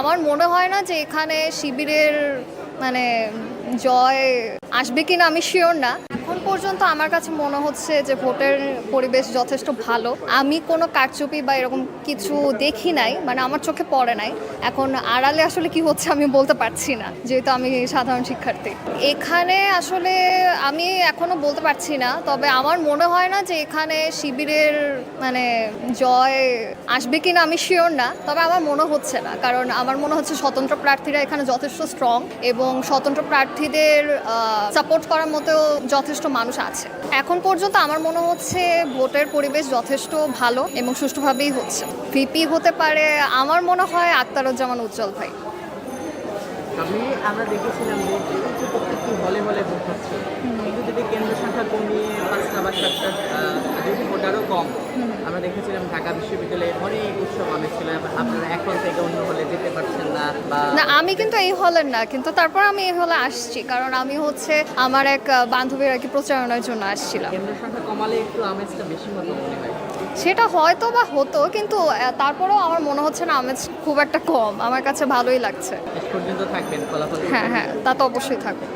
আমার মনে হয় না যে এখানে শিবিরের মানে জয় আসবে কিনা আমি শিওর না। এখন পর্যন্ত আমার কাছে মনে হচ্ছে যে ভোটের পরিবেশ যথেষ্ট ভালো। আমি কোনো কারচুপি বা এরকম কিছু দেখি নাই মানে আমার চোখে পড়ে নাই। এখন আড়ালে আসলে কি হচ্ছে আমি বলতে পারছি না, যেহেতু আমি সাধারণ শিক্ষার্থী। এখানে আসলে আমি এখনও বলতে পারছি না, তবে আমার মনে হয় না যে এখানে শিবিরের মানে জয় আসবে কিনা আমি শিওর না, তবে আমার মনে হচ্ছে না। কারণ আমার মনে হচ্ছে স্বতন্ত্র প্রার্থীরা এখানে যথেষ্ট স্ট্রং এবং স্বতন্ত্র প্রার্থীদের সাপোর্ট করার মতো যথেষ্ট মানুষ আছে। এখন পর্যন্ত আমার মনে হচ্ছে ভোটের পরিবেশ যথেষ্ট ভালো এবং সুষ্ঠুভাবেই হচ্ছে। ভিপি হতে পারে আমার মনে হয় আক্তারুজ্জামান উজ্জ্বল ভাই। আমি আমরা দেখেছিলাম যে প্রত্যেকটি হলে হলে ভোট হচ্ছে। কিন্তু যদি কেন্দ্র সংখ্যা কমিয়ে পাঁচটা বা সাতটা যদি ভোটারও কম? আমরা দেখেছিলাম ঢাকা বিশ্ববিদ্যালয়ে অনেক উৎসব অনেক ছিল আপনারা এখন থেকে অন্য হলে যেতে না আমি কিন্তু এই হলের না কিন্তু তারপর আমি এই হলে আসছি কারণ আমি হচ্ছে আমার এক বান্ধবীর আর কি প্রচারণার জন্য আসছিলাম। কমালে একটু আমেজটা বেশি মনে হয়। সেটা হয়তো বা হতো কিন্তু তারপরেও আমার মনে হচ্ছে না আমেজ খুব একটা কম আমার কাছে ভালোই লাগছে। পর্যন্ত থাকবেন হ্যাঁ হ্যাঁ তা তো অবশ্যই থাকবে